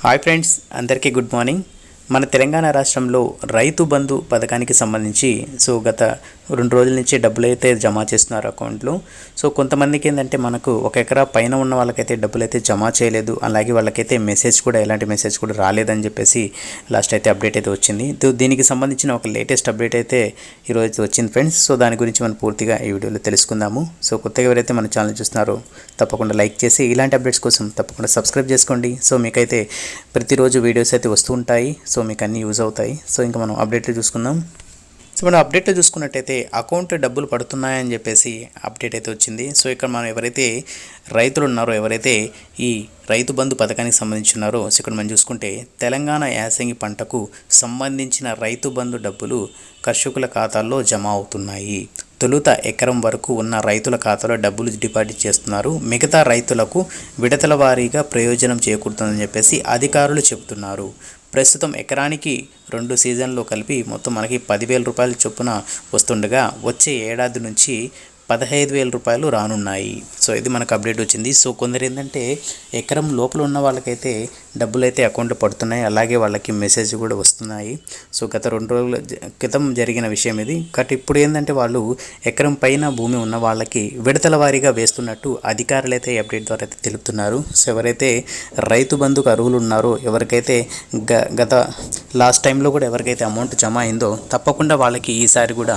Hi friends అందరికీ good morning. మన తెలంగాణ రాష్ట్రంలో రైతు బంధు పథకానికి సంబంధించి సో గత రెండు రోజుల నుంచి డబ్బులు అయితే జమ చేస్తున్నారు అకౌంట్లో. సో కొంతమందికి ఏంటంటే మనకు ఒక ఎకరా పైన ఉన్న వాళ్ళకైతే డబ్బులు అయితే జమ చేయలేదు. అలాగే వాళ్ళకైతే మెసేజ్ కూడా ఎలాంటి మెసేజ్ కూడా రాలేదని చెప్పేసి లాస్ట్ అయితే అప్డేట్ అయితే వచ్చింది. దీనికి సంబంధించిన ఒక లేటెస్ట్ అప్డేట్ అయితే ఈరోజు అయితే వచ్చింది ఫ్రెండ్స్. సో దాని గురించి మనం పూర్తిగా ఈ వీడియోలో తెలుసుకుందాము. సో కొత్తగా ఎవరైతే మన ఛానల్ చూస్తున్నారో తప్పకుండా లైక్ చేసి ఇలాంటి అప్డేట్స్ కోసం తప్పకుండా సబ్స్క్రైబ్ చేసుకోండి. సో మీకైతే ప్రతిరోజు వీడియోస్ అయితే వస్తూ ఉంటాయి. సో మీకు అన్నీ యూజ్ అవుతాయి. సో ఇంకా మనం అప్డేట్లు చూసుకుందాం. సో మనం అప్డేట్లో చూసుకున్నట్టయితే అకౌంట్ డబ్బులు పడుతున్నాయని చెప్పేసి అప్డేట్ అయితే వచ్చింది. సో ఇక్కడ మనం ఎవరైతే రైతులు ఉన్నారో ఎవరైతే ఈ రైతు బంధు పథకానికి సంబంధించి ఉన్నారో సో ఇక్కడ మనం చూసుకుంటే తెలంగాణ యాసంగి పంటకు సంబంధించిన రైతు బంధు డబ్బులు కర్షకుల ఖాతాల్లో జమ అవుతున్నాయి. తొలుత ఎకరం వరకు ఉన్న రైతుల ఖాతాలో డబ్బులు డిపాజిట్ చేస్తున్నారు. మిగతా రైతులకు విడతల వారీగా ప్రయోజనం చేకూరుతుందని చెప్పేసి అధికారులు చెబుతున్నారు. ప్రస్తుతం ఎకరానికి రెండు సీజన్లో కలిపి మొత్తం మనకి పదివేల రూపాయల చొప్పున వస్తుండగా వచ్చే ఏడాది నుంచి పదహైదు వేల రూపాయలు రానున్నాయి. సో ఇది మనకు అప్డేట్ వచ్చింది. సో కొందరు ఏంటంటే ఎకరం లోపల ఉన్న వాళ్ళకైతే డబ్బులు అయితే అకౌంట్లో పడుతున్నాయి. అలాగే వాళ్ళకి మెసేజ్ కూడా వస్తున్నాయి. సో గత రెండు రోజుల జ- క్రితం జరిగిన విషయం ఇది. బట్ ఇప్పుడు ఏంటంటే వాళ్ళు ఎకరం పైన భూమి ఉన్న వాళ్ళకి విడతల వారీగా వేస్తున్నట్టు అధికారులు అయితే అప్డేట్ ద్వారా అయితే తెలుపుతున్నారు. సో ఎవరైతే రైతు బంధుకు అర్హులు ఉన్నారో ఎవరికైతే గ గత లాస్ట్ టైంలో కూడా ఎవరికైతే అమౌంట్ జమ అయిందో తప్పకుండా వాళ్ళకి ఈసారి కూడా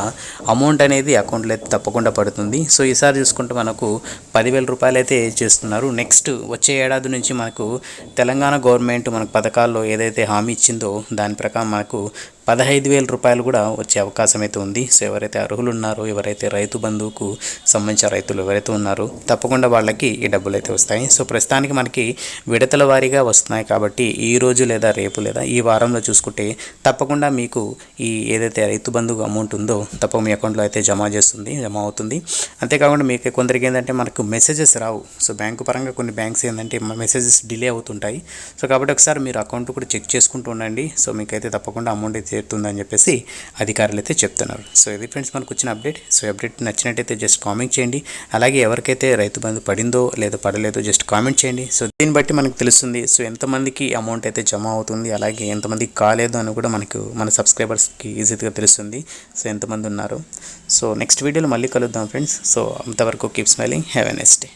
అమౌంట్ అనేది అకౌంట్లో అయితే తప్పకుండా పడుతుంది. సో ఈసారి చూసుకుంటే మనకు పదివేల రూపాయలు అయితే చేస్తున్నారు. నెక్స్ట్ వచ్చే ఏడాది నుంచి మనకు తెలంగాణ గవర్నమెంట్ మనకు పథకాల్లో ఏదైతే హామీ ఇచ్చిందో దాని ప్రకారం మనకు పదహైదు వేల రూపాయలు కూడా వచ్చే అవకాశం అయితే ఉంది. సో ఎవరైతే అర్హులు ఉన్నారో ఎవరైతే రైతు బంధువుకు సంబంధించిన రైతులు ఎవరైతే ఉన్నారో తప్పకుండా వాళ్ళకి ఈ డబ్బులు అయితే వస్తాయి. సో ప్రస్తుతానికి మనకి విడతల వారీగా వస్తున్నాయి కాబట్టి ఈ రోజు లేదా రేపు లేదా ఈ వారంలో చూసుకుంటే తప్పకుండా మీకు ఈ ఏదైతే రైతు బంధువు అమౌంట్ ఉందో తప్ప మీ అకౌంట్లో అయితే జమ చేస్తుంది జమ అవుతుంది. అంతేకాకుండా మీకు కొందరికి ఏంటంటే మనకు మెసేజెస్ రావు. సో బ్యాంకు పరంగా కొన్ని బ్యాంక్స్ ఏంటంటే మెసేజెస్ డిలే అవుతుంటాయి. సో కాబట్టి ఒకసారి మీరు అకౌంట్ కూడా చెక్ చేసుకుంటూ ఉండండి. సో మీకైతే తప్పకుండా అమౌంట్ అయితే చేరుతుందని చెప్పేసి అధికారులు అయితే చెప్తున్నారు. సో ఇది ఫ్రెండ్స్ మనకు వచ్చిన అప్డేట్. సో అప్డేట్ నచ్చినట్టయితే జస్ట్ కామెంట్ చేయండి. అలాగే ఎవరికైతే రైతు బంధు పడిందో లేదో పడలేదో జస్ట్ కామెంట్ చేయండి. సో దీన్ని బట్టి మనకు తెలుస్తుంది. సో ఎంతమందికి అమౌంట్ అయితే జమ అవుతుంది అలాగే ఎంతమందికి కాలేదు అని కూడా మనకు మన సబ్స్క్రైబర్స్కి ఈజీగా తెలుస్తుంది. సో ఎంతమంది ఉన్నారు. సో నెక్స్ట్ వీడియోలో మళ్ళీ కలుద్దాం ఫ్రెండ్స్. సో అంతవరకు keep smiling have a next day